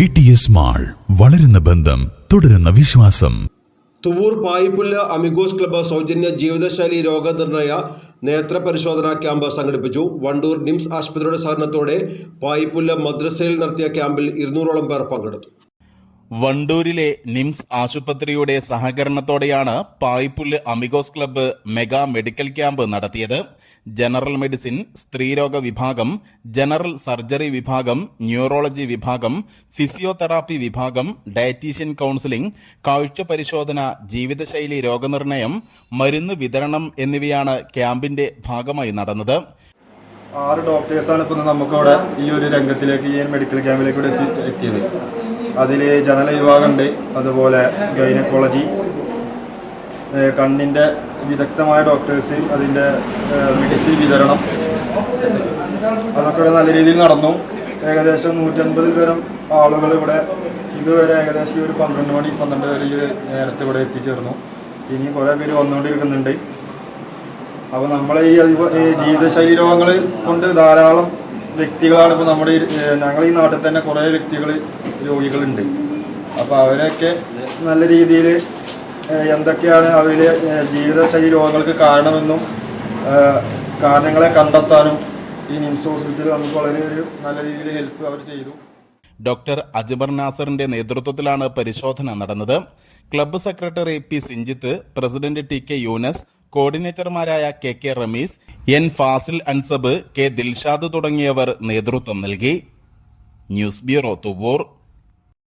V T S mall വളരുന്ന ബന്ധം തുടരുന്ന വിശ്വാസം. തുവൂർ പായിപ്പുല്ല അമിഗോസ് ക്ലബ് സൗജന്യ ജീവിതശൈലി രോഗനിർണയ നേത്ര പരിശോധനാ ക്യാമ്പ് സംഘടിപ്പിച്ചു. വണ്ടൂർ നിംസ് ആശുപത്രിയുടെ സഹകരണത്തോടെ പായിപ്പുല്ല മദ്രസയിൽ നടത്തിയ ക്യാമ്പിൽ ഇരുന്നൂറോളം പേർ പങ്കെടുത്തു. വണ്ടൂരിലെ നിംസ് ആശുപത്രിയുടെ സഹകരണത്തോടെയാണ് പായ്പുല്ല് Amigos club mega medical camp നടത്തിയത്. ജനറൽ മെഡിസിൻ സ്ത്രീരോഗ വിഭാഗം ജനറൽ സർജറി വിഭാഗം ന്യൂറോളജി വിഭാഗം ഫിസിയോതെറാപ്പി വിഭാഗം ഡയറ്റീഷ്യൻ കൗൺസിലിംഗ് കാഴ്ച പരിശോധന ജീവിതശൈലി രോഗനിർണയം മരുന്ന് വിതരണം എന്നിവയാണ് ക്യാമ്പിന്റെ ഭാഗമായി നടന്നത്. ആറ് ഡോക്ടേഴ്സാണ് ഇപ്പോൾ നമുക്കവിടെ ഈ ഒരു രംഗത്തിലേക്ക് ഈ മെഡിക്കൽ ക്യാമ്പിലേക്ക് എത്തി എത്തിയത്. അതിൽ ജനറൽ വിഭാഗമുണ്ട് അതുപോലെ ഗൈനക്കോളജി കണ്ണിന്റെ വിദഗ്ധമായ ഡോക്ടേഴ്സ് അതിന്റെ മെഡിസിൻ വിതരണം. അതൊക്കെ നല്ല രീതിയിൽ നടന്നു. ഏകദേശം നൂറ്റൻപതിൽ പരം ആളുകൾ ഇവിടെ ഇതുവരെ ഏകദേശം ഒരു പന്ത്രണ്ട് മണി പന്ത്രണ്ട് വരെ നേരത്തെ ഇവിടെ എത്തിച്ചേർന്നു. ഇനി കുറേ പേര് വന്നുകൊണ്ടിരിക്കുന്നുണ്ട്. അപ്പോൾ നമ്മളെ ഈ ജീവിതശൈലി രോഗങ്ങൾ കൊണ്ട് ധാരാളം വ്യക്തികളാണ് ഇപ്പോൾ നമ്മുടെ ഞങ്ങൾ ഈ നാട്ടിൽ തന്നെ കുറേ വ്യക്തികൾ രോഗികളുണ്ട്. അപ്പോൾ അവരെയൊക്കെ നല്ല രീതിയിൽ എന്തൊക്കെയാണ് അവയിലെ ജീവിതശൈലി രോഗങ്ങൾക്ക് കാരണമെന്നും കാരണങ്ങളെ കണ്ടെത്താനും ഈ നിംസ് ഹോസ്പിറ്റൽ നമുക്ക് വളരെ ഒരു നല്ല രീതിയിൽ ഹെൽപ്പ് അവർ ചെയ്തു. ഡോക്ടർ അജ്മർ നാസറിന്റെ നേതൃത്വത്തിലാണ് പരിശോധന നടന്നത്. Club secretary P Sinjith president T K Younus കോർഡിനേറ്റർമാരായ K K Rameez N Fasil Ansab K Dilshad തുടങ്ങിയവർ നേതൃത്വം നൽകി. News bureau Thuvvur.